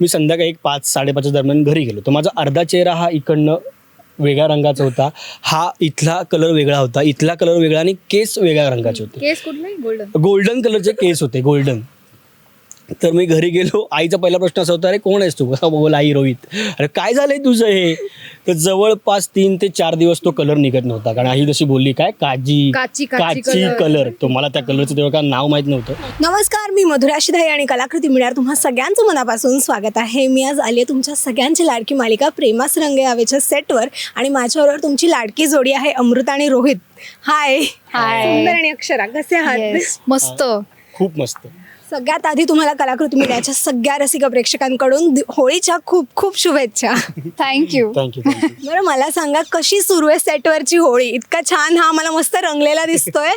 मी संध्याकाळी एक पाच साडेपाचच्या दरम्यान घरी गेलो. तर माझा अर्धा चेहरा हा इकडनं वेगळ्या रंगाचा होता. हा इथला कलर वेगळा होता. इथला कलर वेगळा आणि केस वेगळ्या रंगाचे होते. केस कुठला? गोल्डन. गोल्डन कलरचे केस होते गोल्डन. तर मी घरी गेलो. आईचा पहिला प्रश्न असा होता अरे कोण आहेस तू? कसा बोल आई रोहित? अरे काय झालंय तुझं हे? तर जवळपास तीन ते चार दिवस तो कलर निघत नव्हता. कारण आई जशी बोलली काय? काजी काची- काची काची color. कलर तो मला त्या कलरचं तेव्हा काय नाव माहीत नव्हतं. नमस्कार मी मधुरा शिधाई आणि कलाकृती मिळणार तुम्हा सगळ्यांचं मनापासून स्वागत आहे. मी आज आली आहे तुमच्या सगळ्यांची लाडकी मालिका प्रेमास रंगे यावेच्या सेटवर आणि माझ्याबरोबर तुमची लाडकी जोडी आहे अमृता आणि रोहित. हाय हाय. सुंदर आणि अक्षरा कसे आहात? मस्त. खूप मस्त. सगळ्यात आधी तुम्हाला कलाकृती मीडियाच्या सगळ्या रसिक प्रेक्षकांकडून दि- होळीच्या खूप खूप शुभेच्छा. थँक्यू थँक्यू थँक्यू बरं मला सांगा कशी सुरू आहे सेटवरची होळी? इतका छान हा मला मस्त रंगलेला दिसतोय.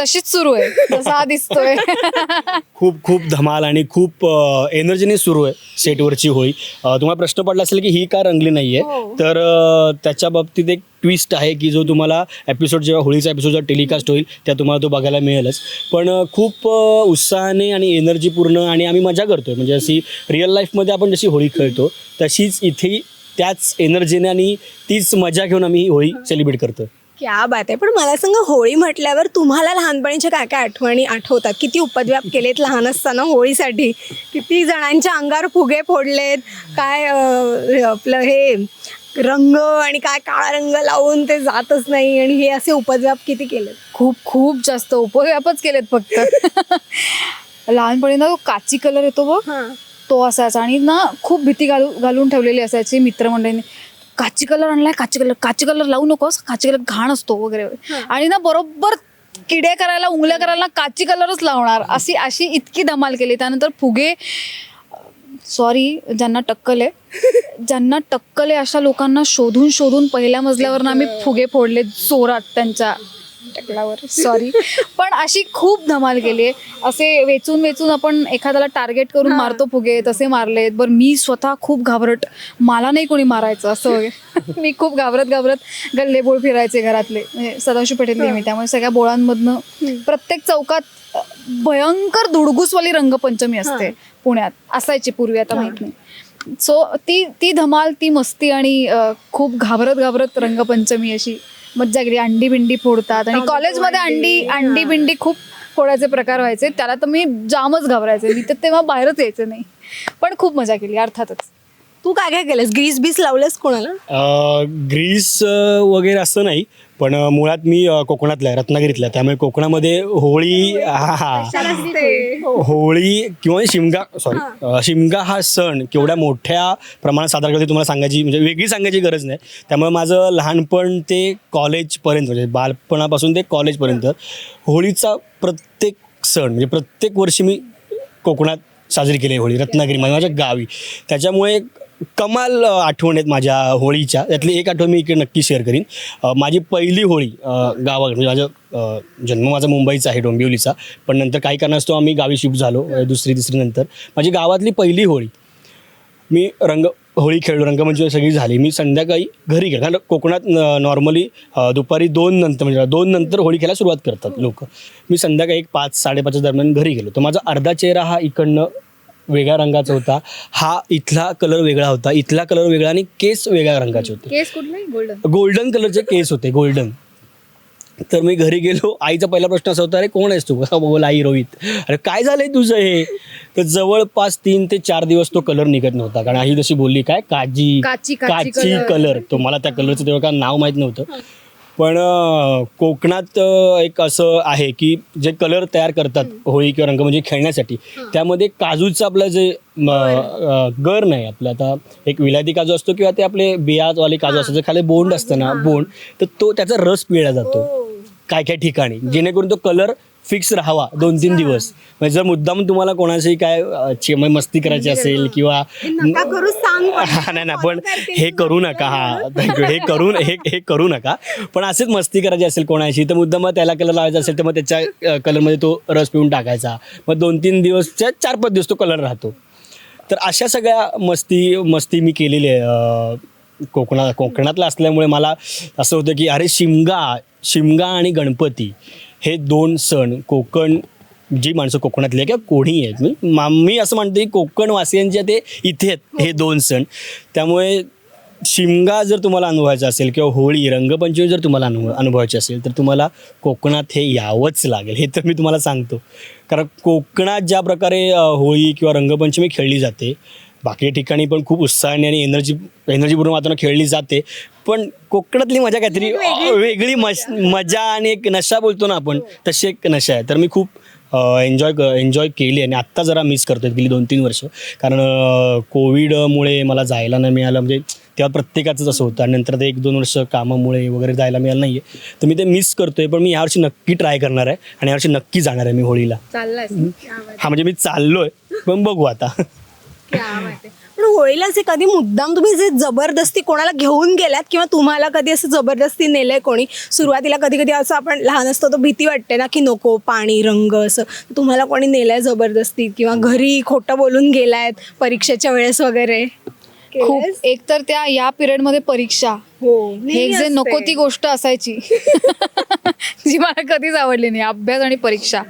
तशीच सुरू आहे. जसा हा दिसतोय. खूप खूप धमाल आणि खूप एनर्जीने सुरू आहे सेटवरची होळी. अ, तुम्हाला प्रश्न पडला असेल की ही का रंगली नाहीये हो. तर अ, त्याच्या बाबतीत एक ट्विस्ट आहे की जो तुम्हाला एपिसोड जेव्हा होळीचा एपिसोड जेव्हा टेलिकास्ट होईल त्या तुम्हाला तो बघायला मिळेलच. पण खूप उत्साहाने आणि एनर्जीपूर्ण आणि आम्ही मजा करतोय. म्हणजे अशी रिअल लाईफमध्ये आपण जशी होळी खेळतो तशीच इथे त्याच एनर्जीने आणि तीच मजा घेऊन आम्ही ही होळी सेलिब्रेट करतो क्या बात आहे. पण मला सांगा होळी म्हटल्यावर तुम्हाला लहानपणीच्या काय काय आठवणी आठवतात? किती उपद्व्याप केलेत लहान असताना होळीसाठी? किती जणांच्या अंगावर फुगे फोडलेत? काय आपलं हे रंग आणि काय काळा रंग लावून ते जातच नाही. आणि हे असे उपद्व्याप किती केलेत? खूप खूप जास्त उपव्यापच केलेत फक्त. लहानपणी ना तो काची कलर येतो बघ. तो असायचा. आणि ना खूप भीती घालू घालून ठेवलेली असायची मित्रमंडळींनी. काची कलर आणलाय काची कलर काची कलर लावू नकोस काची कलर घाण असतो वगैरे. आणि ना बरोबर किडे करायला उंगल्या करायला काची कलरच लावणार. अशी अशी इतकी धमाल केली. त्यानंतर फुगे सॉरी ज्यांना टक्कल आहे. ज्यांना टक्कल आहे अशा लोकांना शोधून शोधून पहिल्या मजल्यावर आम्ही फुगे फोडले जोरात त्यांच्या. टकलावर. सॉरी पण अशी खूप धमाल केली असे वेचून वेचून आपण एखाद्याला टार्गेट करून मारतो फुगे तसे मारलेत. बरं मी स्वतः खूप घाबरट. मला नाही कोणी मारायचं असं मी खूप घाबरत घाबरत गल्ले बोळ फिरायचे घरातले. म्हणजे सदाशिव पेठेतली मी त्यामुळे सगळ्या बोळांमधनं प्रत्येक चौकात भयंकर धुडगुसवाली रंगपंचमी असते पुण्यात. असायची पूर्वी आता माहीत नाही. सो ती ती धमाल ती मस्ती आणि खूप घाबरत घाबरत रंगपंचमी अशी मज्जा गेली अंडी बिंडी फोडतात आणि कॉलेजमध्ये अंडी. अंडी बिंडी खूप फोडायचे प्रकार व्हायचे. त्याला तर मी जामच घाबरायचे. मी तर तेव्हा बाहेरच यायचे नाही. पण खूप मजा केली अर्थातच. तू काय काय केलंस? ग्रीस बीस लावलंस कोणाला? अ, ग्रीस वगैरे असं नाही. पण मुळात मी अ, कोकणातला आहे रत्नागिरीतला आहे. त्यामुळे कोकणामध्ये होळी हा हा होळी किंवा शिमगा सॉरी शिमगा हा सण केवढ्या मोठ्या प्रमाणात साजरा करते तुम्हाला सांगायची म्हणजे वेगळी सांगायची गरज नाही. त्यामुळे माझं लहानपण ते कॉलेजपर्यंत म्हणजे बालपणापासून ते कॉलेजपर्यंत होळीचा प्रत्येक सण म्हणजे प्रत्येक वर्षी मी कोकणात साजरी केली आहे होळी रत्नागिरीमध्ये माझ्या गावी. त्याच्यामुळे कमाल आठवण आहेत माझ्या होळीच्या. त्यातली एक आठवण मी इकडे नक्की शेअर करीन. माझी पहिली होळी गावाकडे म्हणजे माझं जन्म माझा मुंबईचा आहे डोंबिवलीचा. पण नंतर काही कारणास्तव आम्ही गावी शिफ्ट झालो दुसरी तिसरी नंतर. माझी गावातली पहिली होळी मी रंग होळी खेळलो रंगमंची सगळी झाली. मी संध्याकाळी घरी गेलो. कारण कोकणात नॉर्मली दुपारी दोन नंतर म्हणजे दोन नंतर होळी खेळायला सुरुवात करतात लोक. मी संध्याकाळी एक पाच साडेपाचच्या दरम्यान घरी गेलो. तर माझा अर्धा चेहरा हा इकडनं वेगळ्या रंगाचा होता. हा इथला कलर वेगळा होता. इथला कलर वेगळा आणि केस वेगळ्या रंगाचे होते. केस कुठला? गोल्डन गोल्डन कलरचे केस होते. गोल्डन तर मी घरी गेलो. आईचा पहिला प्रश्न असा होता अरे कोण आहेस तू? कसा बोल आई रोहित. अरे काय झालंय तुझं हे? तर जवळपास तीन ते चार दिवस तो कलर निघत नव्हता. कारण आई जशी बोलली काय? काजी काची- काची. कलर तो मला त्या कलरचं तेव्हा काय नाव माहीत नव्हतं. पण कोकणात एक असं आहे की जे कलर तयार करतात होळी किंवा रंग म्हणजे खेळण्यासाठी त्यामध्ये काजूचं आपलं जे गर नाही आपलं. आता एक विलायती काजू असतो किंवा ते आपले बियाजवाले काजू असतात जे खाली बोंड असतं ना बोंड तर तो त्याचा रस पिळला जातो. काय काय ठिकाणी. जेणेकरून तो कलर फिक्स राहावा दोन तीन दिवस. म्हणजे जर मुद्दाम तुम्हाला कोणाशी काय चे- म्हणजे मस्ती करायची असेल किंवा नका करू सांग पण. हा, नाही ना पण हे करू नका हा हे करू हे हे करू नका. पण असेच मस्ती करायची असेल कोणाशी तर मुद्दाम मग त्याला कलर लावायचा असेल तर मग त्याच्या कलरमध्ये तो रस पिऊन टाकायचा. मग दोन तीन दिवस च्या- चार पाच दिवस तो कलर राहतो. तर अशा सगळ्या मस्ती मस्ती मी केलेली आहे. अं, कोकणा कोकणातला असल्यामुळे मला असं होतं की अरे शिमगा शिमगा आणि गणपती. हे दोन सण कोकण जी माणसं कोकणातली आहे किंवा कोणी आहेत मी मा- मी असं म्हणतो की कोकणवासियांचे ते इथे आहेत हे दोन सण. त्यामुळे शिमगा जर तुम्हाला अनुभवायचा असेल किंवा होळी रंगपंचमी जर तुम्हाला अनुभव अनुभवायची असेल तर तुम्हाला कोकणात हे यावंच लागेल. हे तर मी तुम्हाला सांगतो. कारण कोकणात ज्या प्रकारे होळी किंवा रंगपंचमी खेळली जाते बाकी ठिकाणी पण खूप उत्साहाने आणि एनर्जी एनर्जीपूर्ण वातावरण खेळली जाते पण कोकणातली मजा काहीतरी वेगळी मज मजा आणि एक नशा बोलतो ना आपण तशी एक नशा आहे. तर मी खूप एन्जॉय एन्जॉय केली आणि आत्ता जरा मिस करतोय गेली दोन तीन वर्ष. कारण कोविडमुळे मला जायला नाही मिळालं. म्हणजे तेव्हा प्रत्येकाचंच असं होतं आणि नंतर ते एक दोन वर्ष कामामुळे वगैरे जायला मिळालं नाही आहे तर मी ते मिस करतोय पण मी यावर्षी नक्की ट्राय करणार आहे आणि यावर्षी नक्की जाणार आहे मी होळीला. हा? म्हणजे मी चाललोय. पण बघू आता. पण होळीला असे कधी मुद्दाम तुम्ही जे जबरदस्ती कोणाला घेऊन गेलात किंवा तुम्हाला कधी असं जबरदस्ती नेलंय कोणी? सुरुवातीला कधी कधी असं आपण लहान असतो तो भीती वाटते ना की नको पाणी रंग असं. तुम्हाला कोणी नेलंय जबरदस्ती किंवा घरी खोटं बोलून गेलायत परीक्षेच्या वेळेस वगैरे? खूप केलंयस? एक तर त्या या पिरियडमध्ये परीक्षा. हो हे नेहमी जे. नको ती गोष्ट असायची. जी मला कधीच आवडली नाही अभ्यास आणि परीक्षा.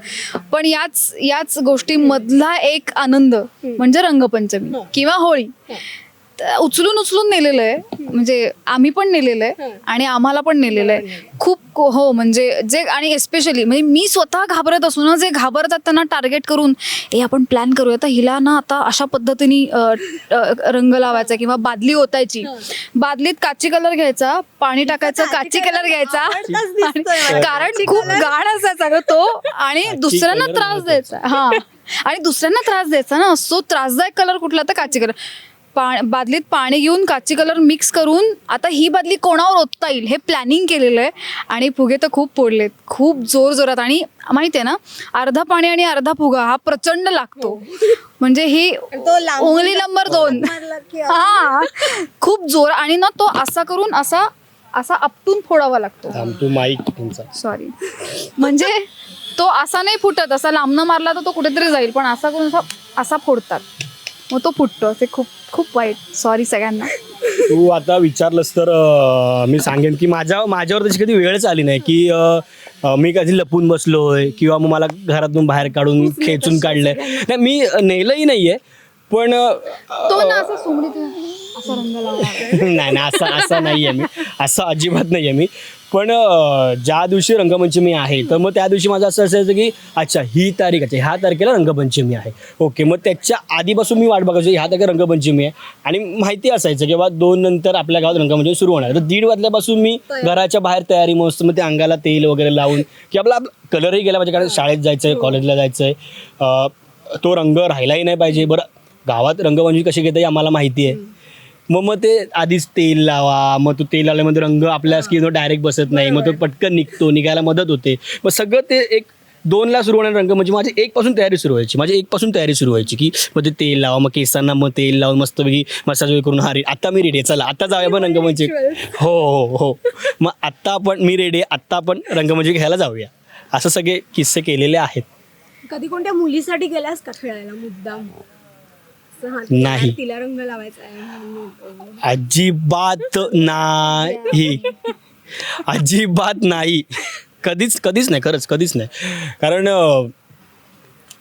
पण याच याच गोष्टीमधला एक आनंद म्हणजे रंगपंचमी किंवा होळी. त- उचलून उचलून नेलेलं आहे. म्हणजे आम्ही पण नेलेलं आहे आणि आम्हाला पण नेलेलं आहे. खूप को- हो म्हणजे जे आणि एस्पेशली म्हणजे मी स्वतः घाबरत असू ना जे घाबरतात त्यांना टार्गेट करून ए आपण प्लॅन करूया. तर हिला ना आता अशा पद्धतीने अ, अ, रंग लावायचा किंवा बादली ओतायची. बादलीत काची कलर घ्यायचा पाणी टाकायचं काची कलर घ्यायचा. आवडताच दिसतोय मला. आणि- कारण खूप गाढ असायचा ग तो. आणि दुसऱ्यांना color त्रास द्यायचा. हा. आणि दुसऱ्यांना त्रास द्यायचा ना. सो त्रासदायक कलर कुठला तर काची कलर पा बादलीत पाणी घेऊन काची कलर मिक्स करून आता ही बादली कोणावर ओतता येईल हे प्लॅनिंग केलेलं आहे. आणि फुगे तर खूप फोडलेत. खूप जोर जोरात. आणि माहिती आहे ना अर्धा पाणी आणि अर्धा फुगा हा प्रचंड लागतो. म्हणजे ही उंगली नंबर दोन. हा. खूप जोर. आणि ना तो असा करून असा असा आपटून फोडावा लागतो. सॉरी म्हणजे तो असा नाही फुटत. असा लांबनं मारला तर तो कुठेतरी जाईल. पण असा करून असा फोडतात. मग तो फुटतो ते खूप खूप वाईट. सॉरी सगळ्यांना. तू आता विचारलंस तर अं, मी सांगेन की माझ्या माझ्यावर तशी कधी वेळच आली नाही की अं, अं, मी कधी लपून बसलोय किंवा मग मला घरातून बाहेर काढून खेचून काढलंय. नाही मी नेलंही नाहीये पण अं, तो ना असं सोमडीत असा रंग लावला नाही नाही असं असं नाही आहे मी. असं अजिबात नाही आहे मी. पण अं, ज्या दिवशी रंगपंचमी आहे तर मग त्या दिवशी माझं असं असायचं की अच्छा ही तारीख आहे. ह्या तारखेला रंगपंचमी आहे. ओके मग त्याच्या आधीपासून मी वाट बघायचो ह्या तारखेला रंगपंचमी आहे. आणि माहिती असायचं की बा दोन नंतर आपल्या गावात रंगपंचमी सुरू होणार. तर दीड वाजल्यापासून मी घराच्या बाहेर तयारी मस्त मग ते अंगाला तेल वगैरे लावून की आपला कलरही गेला पाहिजे कारण शाळेत जायचं आहे कॉलेजला जायचं आहे तो रंग राहिलाही नाही पाहिजे. बरं गावात रंगपंचमी कशी घेते हे आम्हाला माहिती आहे. मग मग ते आधीच तेल लावा मग तो तेल लावल्यामध्ये रंग आपल्या स्किनवर डायरेक्ट बसत नाही. मग तो पटकन निघतो निघायला मदत होते. मग सगळं ते एक दोनला सुरू होणारे रंग म्हणजे माझी एक पासून तयारी सुरू व्हायची. माझी एक पासून तयारी सुरू व्हायची की मग ते तेल लावा मग केसांना मग तेल लावून मस्तपैकी मसाज वगैरे करून हा रे आता मी रेडी आहे. चला आता जाऊया मग रंगमंच हो हो हो. मग आत्ता आपण मी रेडी आहे. आत्ता आपण रंगमंच घ्यायला जाऊया. असं सगळे किस्से केलेले आहेत. कधी कोणत्या मुलीसाठी गेलास का खेळायला? मुद्दाम. नाही. तिला रंग लावायचा. अजिबात नाही. अजिबात नाही. कधीच कधीच नाही खरंच कधीच नाही. कारण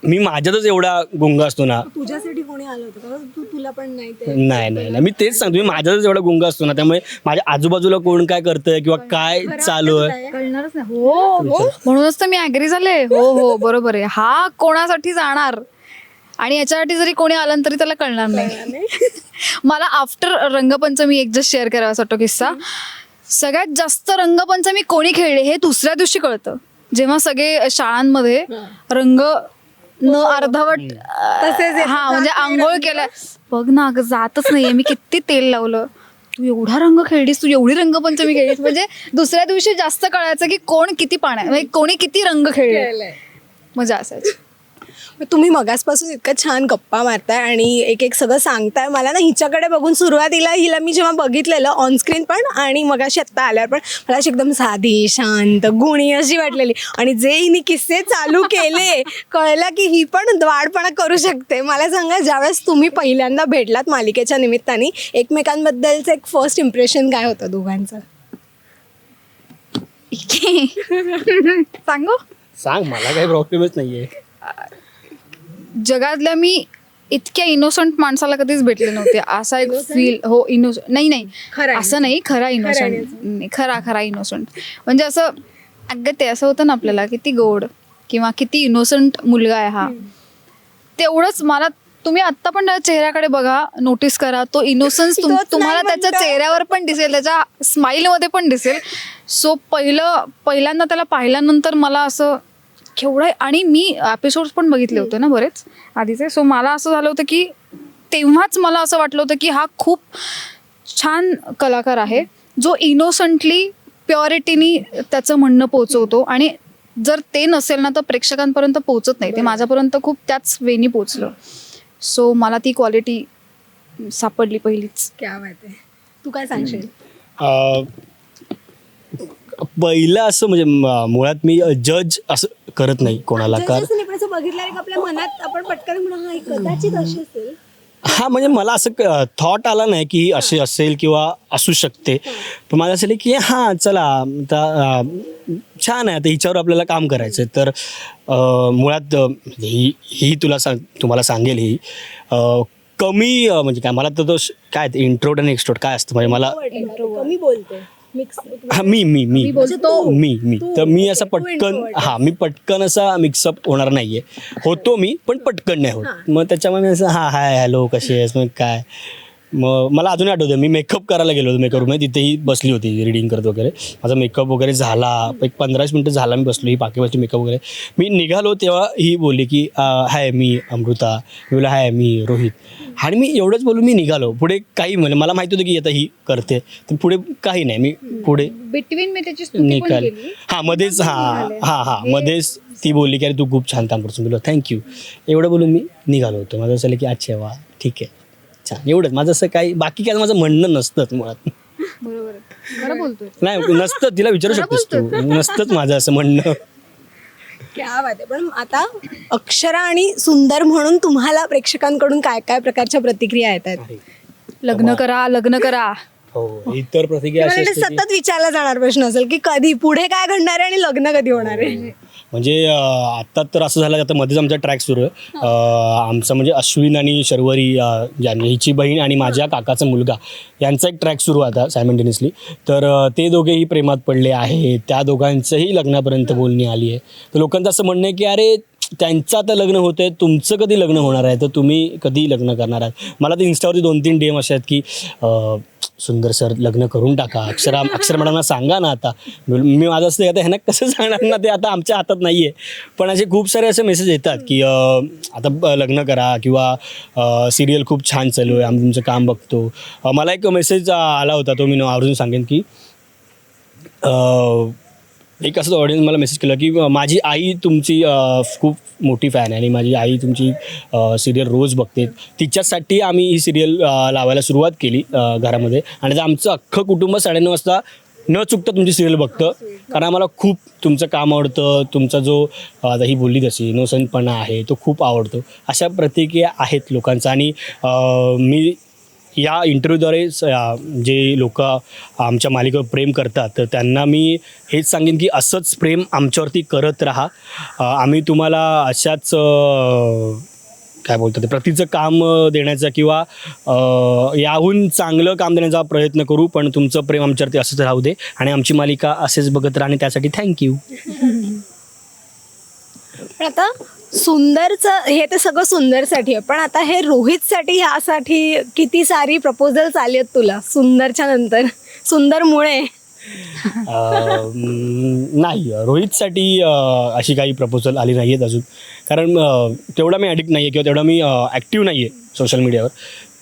मी माझ्यातच एवढा गुंग असतो ना. तुझ्यासाठी कोणी आलं होतं का? तू तुला पण नाही ते. नाही नाही नाही. मी तेच सांगतो मी माझ्यातच एवढा गुंग असतो ना. त्यामुळे माझ्या आजूबाजूला कोण काय करतंय किंवा काय चालू आहे? कळणारच नाही. हो हो. म्हणूनच तर मी ॲग्री झाले. हो हो. बरोबर आहे. हा कोणासाठी जाणार? आणि याच्यासाठी जरी कोणी आलं तरी त्याला कळणार नाही. मला आफ्टर रंगपंचमी एक जस्ट शेअर करावा वाटतो किस्सा. सगळ्यात जास्त रंगपंचमी कोणी खेळले हे दुसऱ्या दिवशी कळतं. जेव्हा सगळे शाळांमध्ये रंग न अर्धवट तसेच येतात, हा म्हणजे आंघोळ केलं बघ ना अगं जातच नाहीये मी किती तेल लावलं. तू एवढा रंग खेळलीस तू एवढी रंगपंचमी खेळलीस. म्हणजे दुसऱ्या दिवशी जास्त कळायचं की कोण किती पाण्या म्हणजे कोणी किती रंग खेळले. मजा असायची. तुम्ही मगासपासून इतकं छान गप्पा मारताय आणि एक एक सगळं सांगताय. मला ना हिच्याकडे बघून सुरुवातीला हिला मी जेव्हा बघितलेलं ऑनस्क्रीन पण आणि मगाशी आत्ता आल्यावर पण मला अशी एकदम साधी शांत गुणी अशी वाटलेली. आणि जे हिने किस्से चालू केले कळलं की ही पण द्वाडपणा करू शकते. मला सांगा ज्यावेळेस तुम्ही पहिल्यांदा भेटलात मालिकेच्या निमित्ताने एकमेकांबद्दलचं एक फर्स्ट इम्प्रेशन काय होतं दोघांचं? सांगू? सांग मला काही प्रॉब्लेमच नाहीये. जगातल्या मी इतक्या इनोसंट माणसाला कधीच भेटले नव्हते. असा एक फील हो इनोसंट नाही नाही. असं नाही खरा इनोसंट खरा खरा इनोसंट म्हणजे असं अगं ते असं होतं ना आपल्याला किती गोड किंवा किती इनोसंट मुलगा आहे हा. तेवढंच मला तुम्ही आत्ता पण चेहऱ्याकडे बघा नोटीस करा तो इनोसन्स नाही तुम्हाला त्याच्या. चेहऱ्यावर पण दिसेल त्याच्या स्माईल मध्ये पण दिसेल. सो पहिलं पहिल्यांदा त्याला पाहिल्यानंतर मला असं केवढं आणि मी एपिसोड्स पण बघितले होते ना बरेच आधीचे. सो मला असं झालं होतं की तेव्हाच मला असं वाटलं होतं की हा खूप छान कलाकार आहे जो इनोसंटली प्युरिटीनी त्याचं म्हणणं पोचवतो. आणि जर ते नसेल ना तर प्रेक्षकांपर्यंत पोचत नाही. ते माझ्यापर्यंत खूप त्याच वेनी पोचलं सो मला ती क्वालिटी सापडली पहिलीच. क्या आहे. तू काय सांगशील? अं, पहिलं असं म्हणजे म- मुळात मी जज असं करत नाही कोणाला. जर कारण असं नाही, पण असं बघितलं की आपल्या मनात आपण पटकन म्हणू हा ही कदाचित अशी असेल. हा म्हणजे मला असं थॉट आला नाही की अशी असेल किंवा असू शकते. पण मला असं की हां चला आता अं, छान आहे आता हिच्यावर आपल्याला काम करायचं तर अं, मुळात अं, ही ही तुला सांग तुम्हाला सांगेल ही अं, कमी अं, म्हणजे काय मला तर तो श- काय इंट्रोड आणि एक्सट्रोड काय असतं? म्हणजे मला कमी बोलते मिक्स हा मी मी मी. बोलतो. मी मी. तू, तर मी असा पटकन हा मी पटकन असा मिक्सअप होणार नाहीये. होतो मी पण पटकन नाही होत. मग त्याच्यामुळे मी असं हा हाय हॅलो कशी आहेस? मग काय? मग मला अजून आठवतं मी मेकअप करायला गेलो होतो मेकअप रूममध्ये तिथेही बसली होती रिडिंग करत वगैरे. माझा मेकअप वगैरे झाला एक पंधराच मिनटं झाला मी बसलो ही बाकी मेकअप वगैरे. मी निघालो तेव्हा ही बोलली की "अं, हाय मी अमृता. मी बोला हाय मी रोहित. आणि मी एवढंच बोलून मी निघालो. पुढे काही म्हणजे मला माहिती होतं की आता ही करते. तर पुढे काही नाही मी पुढे बिटवीन मी त्याची निकाल केली हा मध्येच हा हा हा मध्येच ती बोलली की अरे तू खूप छान काम करतो बोललो थँक्यू एवढं बोलून मी निघालो होतो. माझं असं की अच्छा वा ठीक आहे. छान एवढंच. माझं असं काही बाकी काय माझं म्हणणं नसतंच मुळात. बरोबर. आहे. खरं बोलतोय. नाही नसतं तिला विचारू शकतेस तू. नसतंच माझं असं म्हणणं. क्या बात आहे. पण आता अक्षरा आणि सुंदर म्हणून तुम्हाला प्रेक्षकांकडून काय काय प्रकारच्या प्रतिक्रिया येतात लग्न करा लग्न करा. हो इतर प्रतिक्रिया अशी मला असते की सतत विचारला जाणार प्रश्न असेल की कधी पुढे काय घडणार आहे आणि लग्न कधी होणार आहे? म्हणजे अं, आता तर असं झालं आता मध्येच आमचा ट्रॅक सुरू आहे. अं, आमचा म्हणजे अश्विन आणि शर्वरी अं, ज्यांनी हिची बहीण आणि माझ्या काकाचा मुलगा यांचा एक ट्रॅक सुरू आहे आता सायमल्टेनियसली तर अं, ते दोघेही प्रेमात पडले आहे त्या दोघांचंही लग्नापर्यंत बोलणी आली आहे. तर लोकांचं असं म्हणणं आहे की अरे त्यांचं आता लग्न होत आहे तुमचं कधी लग्न होणार आहे? तर तुम्ही कधी लग्न करणार आहात? मला तर इन्स्टावरती दोन तीन डीएम असे आहेत की अं, सुंदर सर लग्न करून टाका. अक्षरा अक्षर मॅडमना सांगा ना आता. मी मी माझं असं आता ह्यांना कसं सांगणार ना ते आता आमच्या हातात नाही आहे पण असे खूप सारे असे मेसेज येतात की अं, आता लग्न करा किंवा सिरियल खूप छान चालू आहे आम्ही तुमचं काम बघतो. अं, मला एक मेसेज आला होता तो मी आवर्जून सांगेन की अं, एक असं ऑडियन्स मला मेसेज केलं की माझी आई तुमची खूप मोठी फॅन आहे आणि माझी आई तुमची सिरियल रोज बघते. तिच्यासाठी आम्ही ही सिरियल लावायला सुरुवात केली घरामध्ये. आणि आमचं अख्खं कुटुंब साडेनऊ वाजता न चुकता तुमची सिरियल बघतं. कारण आम्हाला खूप तुमचं काम आवडतं. तुमचा जो आता ही बोलली तशी इनोसंटपणा आहे तो खूप आवडतो. अशा प्रतिक्रिया आहेत लोकांचा. आणि मी या इंटरव्ह्यूद्वारे जे लोक आमच्या मालिकेवर प्रेम करतात तर त्यांना मी हेच सांगेन की असंच प्रेम आमच्यावरती करत राहा. आम्ही तुम्हाला अशाच काय बोलतो ते प्रतीचं काम देण्याचा किंवा याहून चांगलं काम देण्याचा प्रयत्न करू पण तुमचं प्रेम आमच्यावरती असंच राहू दे आणि आमची मालिका असेच बघत राहा आणि त्यासाठी थँक्यू पण आता सुंदरचं हे तर सगळं सुंदरसाठी आहे. पण आता हे रोहितसाठी ह्यासाठी किती सारी प्रपोजल्स आली आहेत तुला सुंदरच्या नंतर? सुंदरमुळे. नाही. रोहितसाठी अशी काही प्रपोजल आली नाही आहेत अजून. कारण अ, तेवढा मी ॲडिक्ट नाही आहे किंवा तेवढा मी ॲक्टिव्ह नाही आहे सोशल मीडियावर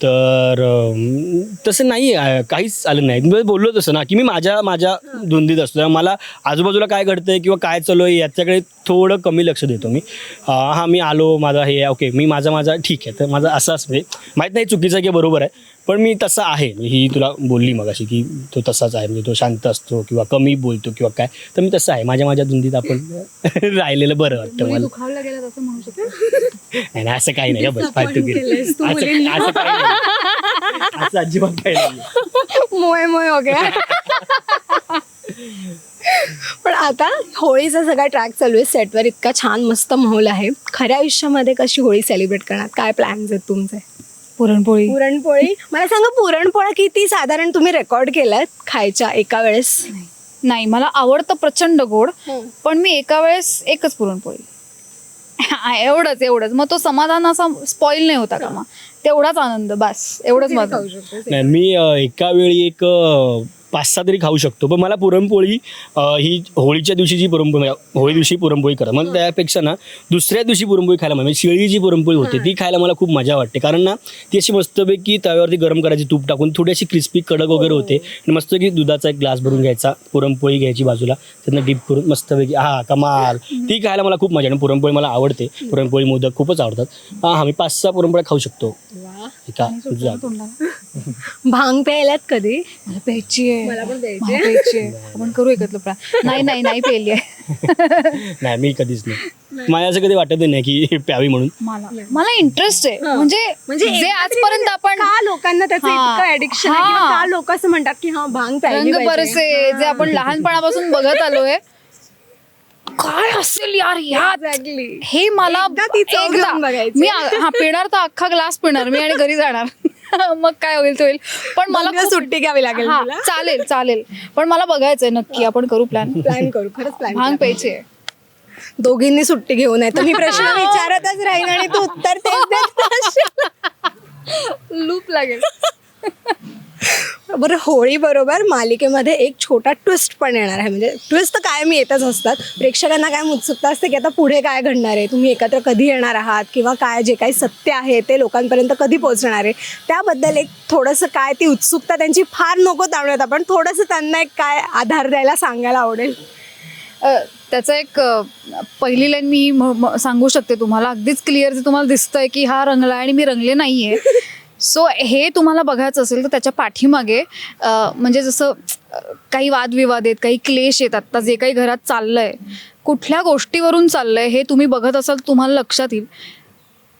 तर अ, तसं नाही आहे काहीच आलं नाही. मी बोललो तसं ना की मी माझ्या माझ्या धुंदीत असतो. त्यामुळे मला आजूबाजूला काय घडतंय किंवा काय चालू आहे याच्याकडे थोडं कमी लक्ष देतो मी. अ, हां मी आलो माझा हे ओके मी माझा माझा ठीक आहे. तर माझा असाच म्हणजे माहीत नाही चुकीचं आहे की बरोबर आहे पण मी तसा आहे. ही तुला बोलली मग अशी की तो तसाच आहे म्हणजे तो शांत असतो किंवा कमी बोलतो किंवा काय तर मी तसं आहे. माझ्या माझ्या धुंदीत आपण राहिलेलं बरं वाटतं मला. दुखावला गेला असं म्हणू शकतो. नाही नाही, असं काही नाही हं, बस फालतू केलंयस तू असं मुलींना. असं काही नाही. असं अजिबात काही नाही. मोय मोय हो गया. पण आता होळीचा सगळा ट्रॅक चालू आहे. सेटवर इतका छान मस्त माहोल आहे. खऱ्या आयुष्यामध्ये कशी होळी सेलिब्रेट करणार? काय प्लॅन्स आहेत तुमचे? पुरणपोळी. पुरणपोळी? मला सांगा पुरणपोळ्या किती साधारण तुम्ही रेकॉर्ड केल्यात खायच्या एका वेळेस? नाही. मला आवडतं प्रचंड गोड हं. पण मी एका वेळेस एकच पुरणपोळी. हा, एवढंच एवढंच. मग तो समाधान असा स्पॉइल नाही होता का मग? तेवढाच आनंद बस. एवढंच माझं नाही मी अ, एका वेळी एक अ, पाच सहा तरी खाऊ शकतो. पण मला पुरणपोळी अ, ही होळीच्या दिवशी जी पुरणपोळी होळी दिवशी पुरणपोळी करा. मग त्यापेक्षा ना दुसऱ्या दिवशी पुरणपोळी खायला म्हणजे शिळी जी पुरणपोळी होते ती खायला मला खूप मजा वाटते. कारण ना ती अशी मस्तपैकी तव्यावरती गरम करायची तूप टाकून थोडी अशी क्रिस्पी कडक वगैरे होते. आणि मस्तपैकी दुधाचा एक ग्लास भरून घ्यायचा पुरणपोळी घ्यायची बाजूला. त्यातनं डीप करून मस्तपैकी हा कमाल. ती खायला मला खूप मजा आणि पुरणपोळी मला आवडते. पुरणपोळी मोदक खूपच आवडतात. हा हा मी पाच सहा पुरणपोळ्या खाऊ शकतो. एका जागी. तोंडाला. भांग प्यायल्यात कधी? मला प्यायची आहे. मला पण प्यायची आहे. आपण करू एकत्र प्लॅन नाही नाही नाही प्यायली आहे. नाही मी कधीच नाही. मला असं कधी वाटत नाही की प्यावी म्हणून. मला मला इंटरेस्ट आहे. म्हणजे म्हणजे जे आजपर्यंत आपण का लोकांना त्याचं हा. इतकं ऍडिक्शन आहे किंवा हा. का लोक असं म्हणतात की हा भांग प्यायली रंग पाहिजे. बरसे जे आपण लहानपणापासून बघत आलोय. काय असेल यार यात? Exactly. हे मला एकदा ती चव एकदा घेऊन बघायची. मी आ- हा पिणार तर अख्खा ग्लास पिणार मी आणि घरी जाणार. मग काय होईल ते होईल. पण मला खूप- सुट्टी घ्यावी लागेल हा, तुला. चालेल चालेल. पण मला बघायचंय नक्की. आपण करू प्लॅन प्लॅन करू खरंच प्लॅन भांग प्यायची आहे दोघींनी सुट्टी घेऊन आहे तर मी प्रश्न विचारतच राहीन आणि तू उत्तर तेच देत राहशील. लूप लागेल. बरं होळीबरोबर मालिकेमध्ये एक छोटा ट्विस्ट पण येणार आहे. म्हणजे ट्विस्ट तर कायम येतच असतात. प्रेक्षकांना काय उत्सुकता असते की आता पुढे काय घडणार आहे? तुम्ही एकत्र कधी येणार आहात? किंवा काय जे काही सत्य आहे ते लोकांपर्यंत कधी पोहोचणार आहे? त्याबद्दल एक थोडंसं काय ती उत्सुकता त्यांची फार नको ताणूयात आपण. थोडंसं त्यांना एक काय आधार द्यायला सांगायला आवडेल. त्याचं एक पहिली लाईन मी म- सांगू शकते तुम्हाला. अगदीच क्लिअर जे तुम्हाला दिसतंय की हा रंगला आणि मी रंगले नाही आहे सो हे तुम्हाला बघायचं असेल तर त्याच्या पाठीमागे म्हणजे जसं काही वादविवाद आहेत काही क्लेश आहेत आत्ता जे काही घरात चाललंय कुठल्या गोष्टीवरून चाललंय हे तुम्ही बघत असाल तुम्हाला लक्षात येईल.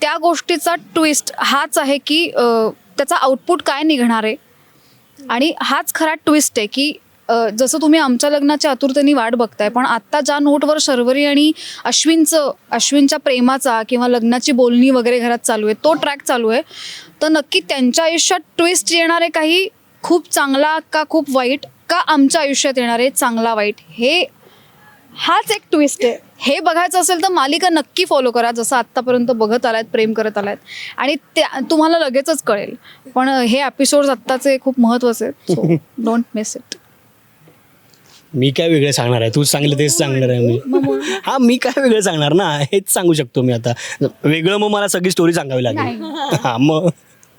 त्या गोष्टीचा ट्विस्ट हाच आहे की त्याचा आउटपुट काय निघणार आहे? आणि हाच खरा ट्विस्ट आहे की जसं तुम्ही आमच्या लग्नाच्या आतुरतेने वाट बघताय पण आत्ता ज्या नोटवर शर्वरी आणि अश्विनचं अश्विनच्या प्रेमाचा किंवा लग्नाची बोलणी वगैरे घरात चालू आहे तो ट्रॅक चालू आहे तर नक्की त्यांच्या आयुष्यात ट्विस्ट येणारे काही खूप चांगला का खूप वाईट का आमच्या आयुष्यात येणारे चांगला वाईट हे हाच एक ट्विस्ट आहे. हे बघायचं असेल तर मालिका नक्की फॉलो करा जसं आत्तापर्यंत बघत आलायत प्रेम करत आलायत. आणि त्या तुम्हाला लगेचच कळेल. पण हे एपिसोड आत्ताचे खूप महत्त्वाचे आहेत. सो डोंट मिस इट मी काय वेगळं सांगणार आहे? तू सांगलं तेच सांगणार आहे मी. हा मी काय वेगळं सांगणार ना? हेच सांगू शकतो मी आता. वेगळं मग मला सगळी स्टोरी सांगावी लागेल. हा मग.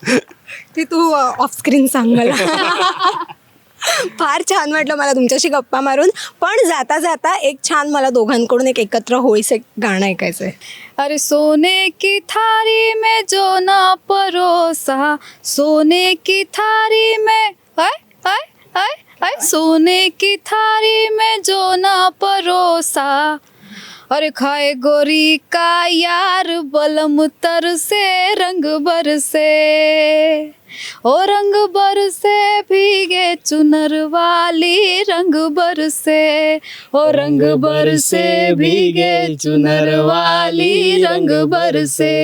ती तू ऑफ स्क्रीन सांग मला. फार छान वाटलं मला तुमच्याशी गप्पा मारून. पण जाता जाता एक छान मला दोघांकडून एक एकत्र होळीचं एक गाणं ऐकायचं आहे अरे सोने की थारी में जो ना परोसा सोने की थारी में आय आय आय आय सोने की थारी में जो ना परोसा। अरे खाए गोरी का यार, बलम तर से, रंग बरसे ओ रंग बरसे भीगे चुनर वाली रंग बरसे ओ रंग बरसे भीगे चुनर वाली रंग बरसे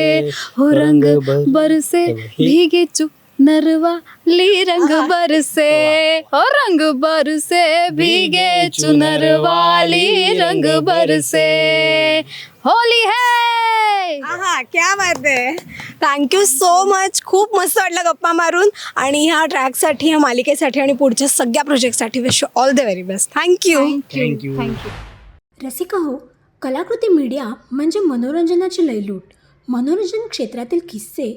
हो रंग बरसे भीगे चुनर वाली रंग बरसे ओ रंग बरसे भीगे चुनर वाली रंग बरसे. होली है! हा क्या बात आहे थँक्यू सो मच खूप मस्त वाटलं गप्पा मारून. आणि ह्या ट्रॅकसाठी ह्या मालिकेसाठी आणि पुढच्या सगळ्या प्रोजेक्टसाठी wish all the very best thank you thank you thank you Rasika हो कलाकृती मीडिया म्हणजे मनोरंजनाची लयलूट. मनोरंजन क्षेत्रातील किस्से